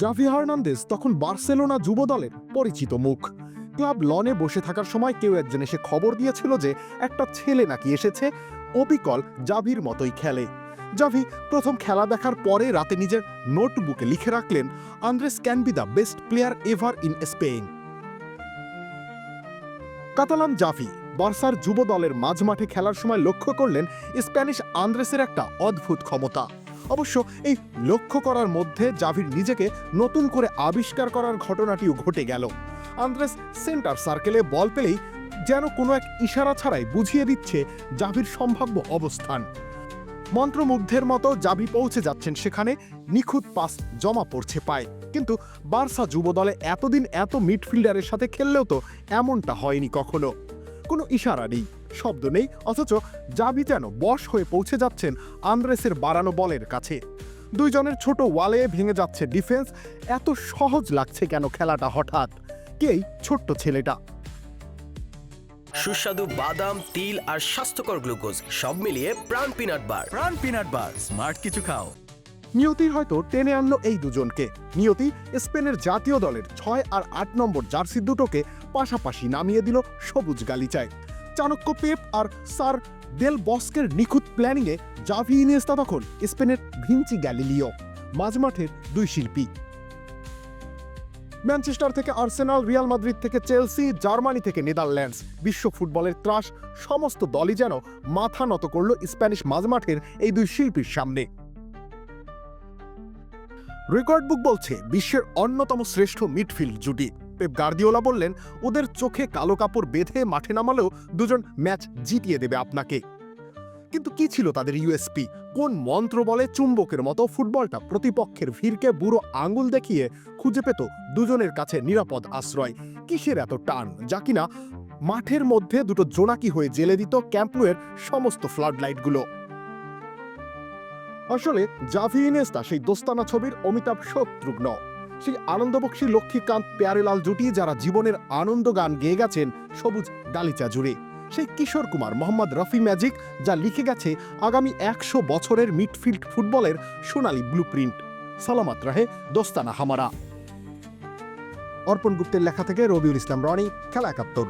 Xavi Hernandez তখন Barcelona যুব দলের পরিচিত মুখ। ক্লাব লনে বসে থাকার সময় কেউ একজন এসে খবর দিয়েছিল যে একটা ছেলে নাকি এসেছে, অবিকল জাভির মতোই খেলে। জাভি প্রথম খেলা দেখার পরে রাতে নিজের নোটবুকে লিখে রাখলেন, Andres can be the best player ever in Spain. Catalan Xavi বার্সার যুব দলের মাঝমাঠে খেলার সময় লক্ষ্য করলেন স্প্যানিশ আন্দ্রেসের একটা অদ্ভুত ক্ষমতা। অবশ্য এই লক্ষ্য করার মধ্যে জাভির নিজেকে নতুন করে আবিষ্কার করার ঘটনাটিও ঘটে গেল। আন্দ্রেস সেন্টার সার্কেলে বল পেলেই যেন কোনো এক ইশারা ছাড়াই বুঝিয়ে দিচ্ছে জাভির সম্ভাব্য অবস্থান। মন্ত্রমুগ্ধের মতো জাভি পৌঁছে যাচ্ছেন সেখানে, নিখুঁত পাস জমা পড়ছে পায়। কিন্তু বার্সা যুব দলে এতদিন এত মিডফিল্ডারের সাথে খেললেও তো এমনটা হয়নি কখনো। কোনো ইশারা নেই। শব্দ নেই অথচ জাভি যেন বশ হয়ে পৌঁছে যাচ্ছেন আন্দ্রেসের বাড়ানো বলের কাছে। দুইজনের ছোট ওয়ালে ভেঙে যাচ্ছে ডিফেন্স এত সহজ লাগছে কেন খেলাটা হঠাৎ? কেই ছোট্ট ছেলেটা? সুস্বাদু বাদাম তিল আর স্বাস্থ্যকর গ্লুকোজ সব মিলিয়ে প্রাণ পিনাট বার। প্রাণ পিনাট বার স্মার্ট কিছু খাও। নিয়তির হয়তো টেনে আনলো এই দুজনকে। নিয়তি স্পেনের জাতীয় দলের ছয় আর আট নম্বর জার্সি দুটোকে পাশাপাশি নামিয়ে দিল সবুজ গালিচায়। চাণক্য পেপ আর স্যার দেল বস্কের নিখুঁত প্ল্যানিংয়ে জাভি ইনিয়েস্তা তখন স্পেনের ভিঞ্চি গ্যালিলিও মাঝমাঠের দুই শিল্পী। ম্যানচেস্টার থেকে আর্সেনাল, রিয়াল মাদ্রিদ থেকে চেলসি, জার্মানি থেকে নেদারল্যান্ডস। বিশ্ব ফুটবলের ত্রাস, সমস্ত দলই যেন মাথা নত করল স্প্যানিশ মাঝমাঠের এই দুই শিল্পীর সামনে। রেকর্ড বুক বলছে বিশ্বের অন্যতম শ্রেষ্ঠ মিডফিল্ড জুটি। পেপ গার্দিওলা বললেন, ওদের চোখে কালো কাপড় বেঁধে মাঠে নামালেও দুজন ম্যাচ জিতিয়ে দেবে আপনাকে। কিন্তু কি ছিল তাদের ইউএসপি কোন মন্ত্র বলে চুম্বকের মতো ফুটবলটা প্রতিপক্ষের ভিড়কে বুড়ো আঙ্গুল দেখিয়ে খুঁজে পেত দুজনের কাছে নিরাপদ আশ্রয়? কিসের এত টান? যা কিনা মাঠের মধ্যে দুটো জোনাকি হয়ে জেলে দিত ক্যাম্পুয়ের সমস্ত ফ্লাড লাইটগুলো আসলে, জাভি ইনেস্তা সেই দোস্তানা ছবির অমিতাভ শত্রুঘ্ন। সেই আনন্দবক্সী লক্ষ্মীকান্ত প্যারেলাল জুটি, যারা জীবনের আনন্দ গান গেয়ে গেছেন সবুজ গালিচা জুড়ে। সেই কিশোর কুমার মোহাম্মদ রফি ম্যাজিক, যা লিখে গেছে আগামী একশো বছরের মিডফিল্ড ফুটবলের সোনালী ব্লুপ্রিন্ট। সালামাত রাহে দোস্তানা হামারা। অর্পণ গুপ্তের লেখা থেকে রবিউল ইসলাম রনি, খেলা একাত্তর।